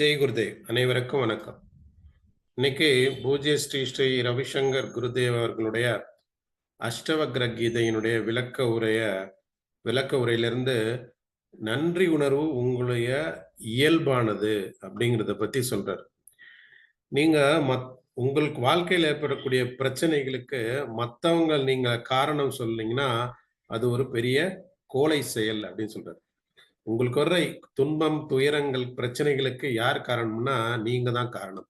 ஜெய் குருதேவ் அனைவருக்கும் வணக்கம். இன்னைக்கு பூஜ்ய ஸ்ரீ ஸ்ரீ ரவிசங்கர் குருதேவ் அவர்களுடைய அஷ்டவக்ர கீதையினுடைய விளக்க உரைய விளக்க உரையிலிருந்து நன்றி உணர்வு உங்களுடைய இயல்பானது அப்படிங்கிறத பத்தி சொல்றார். நீங்க மத் உங்களுக்கு வாழ்க்கையில் ஏற்படக்கூடிய பிரச்சனைகளுக்கு மற்றவங்க நீங்க காரணம் சொன்னீங்கன்னா அது ஒரு பெரிய கோலை செயல் அப்படின்னு சொல்றாரு. உங்களுக்கு வர்ற துன்பம் துயரங்கள் பிரச்சனைகளுக்கு யார் காரணம்னா நீங்க தான் காரணம்.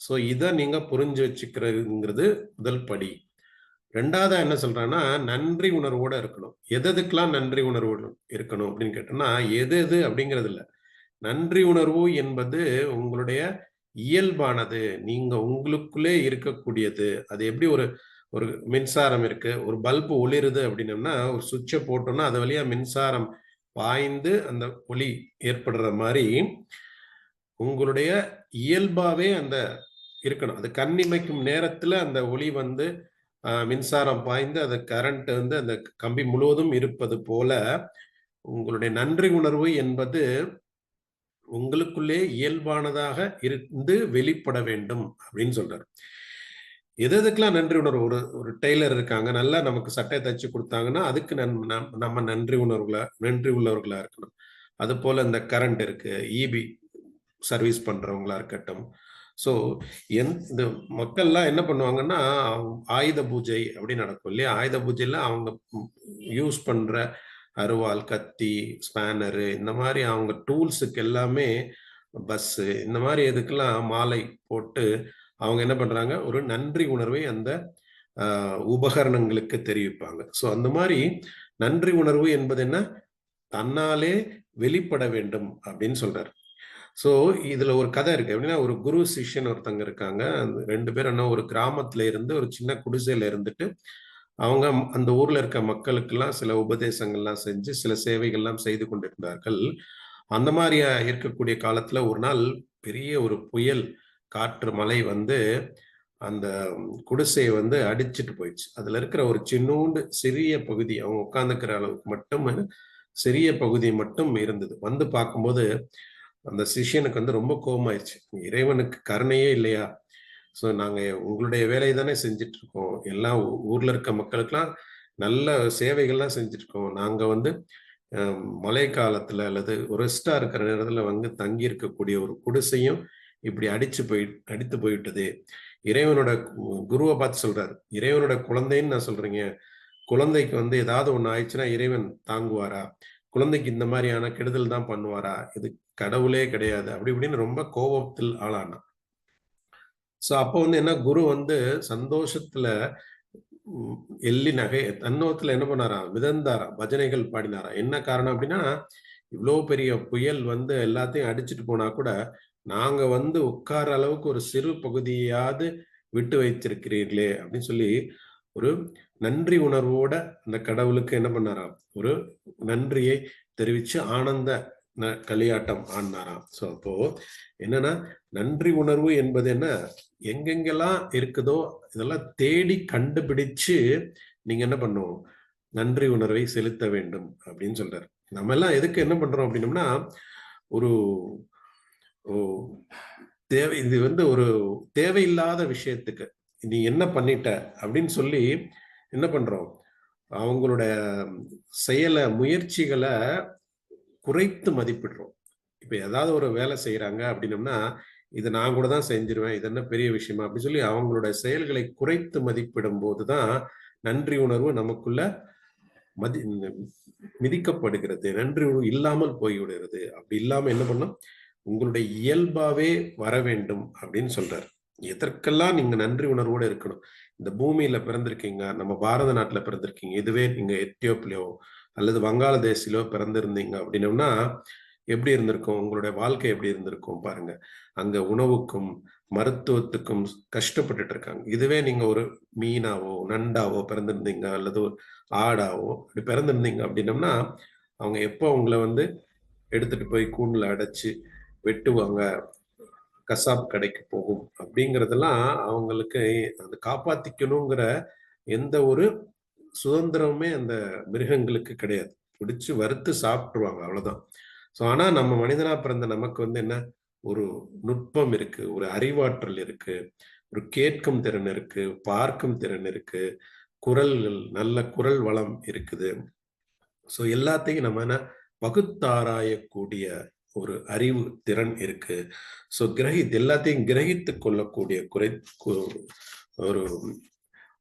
ஸோ இதை நீங்க புரிஞ்சு வச்சுக்கிறதுங்கிறது முதல் படி. ரெண்டாவதா என்ன சொல்றேன்னா நன்றி உணர்வோட இருக்கணும். எதுக்கெல்லாம் நன்றி உணர்வு இருக்கணும் அப்படின்னு கேட்டோம்னா எது எது அப்படிங்கிறது இல்லை. நன்றி உணர்வு என்பது உங்களுடைய இயல்பானது. நீங்க உங்களுக்குள்ளே இருக்கக்கூடியது. அது எப்படி ஒரு ஒரு மின்சாரம் இருக்கு? ஒரு பல்பு ஒளிருது அப்படின்னம்னா ஒரு சுவிட்சை போட்டோம்னா அது வழியா மின்சாரம் பாய்ந்து அந்த ஒளி ஏற்படுற மாதிரி உங்களுடைய இயல்பாவே அந்த இருக்கணும். அது கண்ணிமைக்கும் நேரத்துல அந்த ஒளி வந்து மின்சாரம் பாய்ந்து அந்த கரண்ட் வந்து அந்த கம்பி முழுவதும் இருப்பது போல உங்களுடைய நன்றி உணர்வு என்பது உங்களுக்குள்ளே இயல்பானதாக இருந்து வெளிப்பட வேண்டும் அப்படின்னு சொல்றாரு. எது எதுக்கெல்லாம் நன்றி உணர்வு? ஒரு ஒரு டெய்லர் இருக்காங்க நல்லா நமக்கு சட்டையை தைச்சு கொடுத்தாங்கன்னா அதுக்கு நம்ம நன்றி உணர்வுகளா நன்றி உள்ளவர்களா இருக்கணும். அது போல இந்த கரண்ட் இருக்கு இபி சர்வீஸ் பண்றவங்களா இருக்கட்டும். ஸோ எந் இந்த மக்கள்லாம் என்ன பண்ணுவாங்கன்னா ஆயுத பூஜை அப்படின்னு நடக்கும் இல்லையா? ஆயுத பூஜையில அவங்க யூஸ் பண்ற அருவாள் கத்தி ஸ்பேனரு இந்த மாதிரி அவங்க டூல்ஸுக்கு எல்லாமே பஸ்ஸு இந்த மாதிரி இதுக்கெல்லாம் மாலை போட்டு அவங்க என்ன பண்றாங்க? ஒரு நன்றி உணர்வை அந்த உபகரணங்களுக்கு தெரிவிப்பாங்க. ஸோ அந்த மாதிரி நன்றி உணர்வு என்பது என்ன? தன்னாலே வெளிப்பட வேண்டும் அப்படின்னு சொல்றாரு. ஸோ இதுல ஒரு கதை இருக்கு. எப்படின்னா ஒரு குரு சிஷ்யன் ஒருத்தங்க இருக்காங்க. ரெண்டு பேரும் என்ன ஒரு கிராமத்துல இருந்து ஒரு சின்ன குடிசையில இருந்துட்டு அவங்க அந்த ஊர்ல இருக்க மக்களுக்கெல்லாம் சில உபதேசங்கள்லாம் செஞ்சு சில சேவைகள்லாம் செய்து கொண்டிருந்தார்கள். அந்த மாதிரி இருக்கக்கூடிய காலத்துல ஒரு நாள் பெரிய ஒரு புயல் காற்று மலை வந்து அந்த குடிசையை வந்து அடிச்சிட்டு போயிடுச்சு. அதுல இருக்கிற ஒரு சின்னூண்டு சிறிய பகுதி அவங்க உட்காந்துக்கிற அளவுக்கு மட்டும் சிறிய பகுதி மட்டும் இருந்தது. வந்து பார்க்கும்போது அந்த சிஷியனுக்கு வந்து ரொம்ப கோபமாயிருச்சு இறைவனுக்கு கருணையே இல்லையா? ஸோ நாங்கள் உங்களுடைய வேலையை தானே செஞ்சுட்டு இருக்கோம். எல்லாம் ஊர்ல இருக்க மக்களுக்கெல்லாம் நல்ல சேவைகள்லாம் செஞ்சுட்டு இருக்கோம். நாங்கள் வந்து மழை காலத்துல அல்லது ரெஸ்டா இருக்கிற நேரத்துல வந்து தங்கி இருக்கக்கூடிய ஒரு குடிசையும் இப்படி அடிச்சு போய் அடித்து போயிட்டது. இறைவனோட குருவை பார்த்து சொல்றாரு. இறைவனோட குழந்தைன்னு நான் சொல்றீங்க. குழந்தைக்கு வந்து ஏதாவது ஒண்ணு ஆயிடுச்சுன்னா இறைவன் தாங்குவாரா? குழந்தைக்கு இந்த மாதிரியான கெடுதல் தான் பண்ணுவாரா? இது கடவுளே கிடையாது. அப்படி இப்படின்னு ரொம்ப கோபத்தில் ஆளானான் ஸோ அப்போ வந்து என்ன குரு வந்து சந்தோஷத்துல எள்ளி நகை தன்னோத்துல என்ன பண்ணாரா? மிதந்தாரா? பஜனைகள் பாடினாரா? என்ன காரணம் அப்படின்னா இவ்வளோ பெரிய புயல் வந்து எல்லாத்தையும் அடிச்சுட்டு போனா கூட நாங்க வந்து உட்கார அளவுக்கு ஒரு சிறு பகுதியாவது விட்டு வைத்திருக்கிறீர்களே அப்படின்னு சொல்லி ஒரு நன்றி உணர்வோட அந்த கடவுளுக்கு என்ன பண்ணாராம்? ஒரு நன்றியை தெரிவிச்சு ஆனந்த களியாட்டம் ஆடினாராம் ஸோ அப்போ என்னன்னா நன்றி உணர்வு என்பது என்ன? எங்கெங்கெல்லாம் இருக்குதோ இதெல்லாம் தேடி கண்டுபிடிச்சு நீங்க என்ன பண்ணும்? நன்றி உணர்வை செலுத்த வேண்டும் அப்படின்னு சொல்றாரு. நம்ம எல்லாம் எதுக்கு என்ன பண்றோம் அப்படின்னம்னா ஒரு தேவை இது வந்து ஒரு தேவையில்லாத விஷயத்துக்கு நீ என்ன பண்ணிட்ட அப்படின்னு சொல்லி என்ன பண்றோம்? அவங்களோட செயலை முயற்சிகளை குறைத்து மதிப்பிடுறோம். இப்போ ஏதாவது ஒரு வேலை செய்கிறாங்க அப்படின்னம்னா இதை நான் கூட தான் செஞ்சிருவேன் இது என்ன பெரிய விஷயமா அப்படின்னு சொல்லி அவங்களோட செயல்களை குறைத்து மதிப்பிடும் போதுதான் நன்றி உணர்வு நமக்குள்ள மதி மிதிக்கப்படுகிறது நன்றி உணர்வு இல்லாமல் போய்விடுகிறது. அப்படி இல்லாம என்ன பண்ணும்? உங்களுடைய இயல்பாவே வர வேண்டும் அப்படின்னு சொல்றாரு. எதற்கெல்லாம் நீங்க நன்றி உணர்வோடு இருக்கணும்? இந்த பூமியில பிறந்திருக்கீங்க நம்ம பாரத நாட்டுல பிறந்திருக்கீங்க இதுவே நீங்க எத்தியோப்பிலையோ அல்லது வங்காளதேசிலோ பிறந்திருந்தீங்க அப்படின்னம்னா எப்படி இருந்திருக்கும்? உங்களுடைய வாழ்க்கை எப்படி இருந்திருக்கும் பாருங்க. அங்க உணவுக்கும் மருத்துவத்துக்கும் கஷ்டப்பட்டுட்டு இருக்காங்க இதுவே நீங்க ஒரு மீனாவோ நண்டாவோ பிறந்திருந்தீங்க அல்லது ஆடாவோ அப்படி பிறந்திருந்தீங்க அப்படின்னம்னா அவங்க எப்போ அவங்கள வந்து எடுத்துட்டு போய் கூண்டுல அடைச்சு வெட்டுவாங்க கசாப் கடைக்கு போகும் அப்படிங்கிறதெல்லாம் அவங்களுக்கு அந்த காப்பாத்திக்கணுங்கிற எந்த ஒரு சுதந்திரமுமே அந்த மிருகங்களுக்கு கிடையாது. பிடிச்சு வறுத்து சாப்பிட்டுருவாங்க அவ்வளவுதான். ஸோ ஆனா நம்ம மனிதனா பிறந்த நமக்கு வந்து என்ன ஒரு நுட்பம் இருக்கு ஒரு அறிவாற்றல் இருக்கு ஒரு கேட்கும் திறன் இருக்கு பார்க்கும் திறன் இருக்கு குரல்கள் நல்ல குரல் வளம் இருக்குது. ஸோ எல்லாத்தையும் நம்ம என்ன பகுத்தாராயக்கூடிய ஒரு அறிவு திறன் இருக்கு. ஸோ கிரகி எல்லாத்தையும் கிரகித்து கொள்ளக்கூடிய குறை கு- ஒரு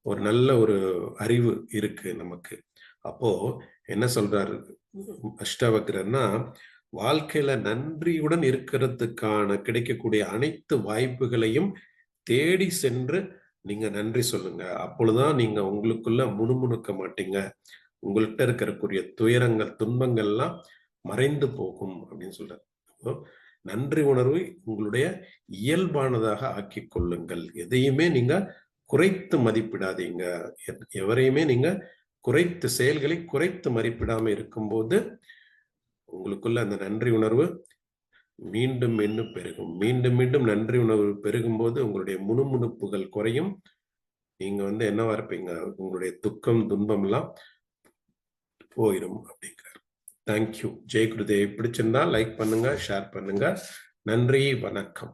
ஒரு நல்ல ஒரு அறிவு இருக்கு நமக்கு. அப்போ என்ன சொல்றாரு அஷ்டவக்ரன்னா வாழ்க்கையில நன்றியுடன் இருக்கிறதுக்கான கிடைக்கக்கூடிய அனைத்து வாய்ப்புகளையும் தேடி சென்று நீங்க நன்றி சொல்லுங்க. அப்பொழுதுதான் நீங்க உங்களுக்குள்ள முணுமுணுக்க மாட்டீங்க. உங்கள்கிட்ட இருக்கக்கூடிய துயரங்கள் துன்பங்கள்லாம் மறைந்து போகும் அப்படின்னு சொல்றாரு. நன்றி உணர்வை உங்களுடைய இயல்பானதாக ஆக்கி கொள்ளுங்கள். எதையுமே நீங்க குறைத்து மதிப்பிடாதீங்க. எவரையுமே நீங்க குறைத்து செயல்களை குறைத்து மதிப்பிடாம இருக்கும்போது உங்களுக்குள்ள அந்த நன்றி உணர்வு மீண்டும் மீண்டும் பெருகும். மீண்டும் மீண்டும் நன்றி உணர்வு பெருகும் போது உங்களுடைய முணுமுணுப்புகள் குறையும். நீங்க வந்து என்னவா இருப்பீங்க? உங்களுடைய துக்கம் துன்பம் எல்லாம் போயிடும் அப்படிங்கிறார் தேங்க்யூ ஜெய் குருதேவ். பிடிச்சிருந்தா லைக் பண்ணுங்க ஷேர் பண்ணுங்க. நன்றி வணக்கம்.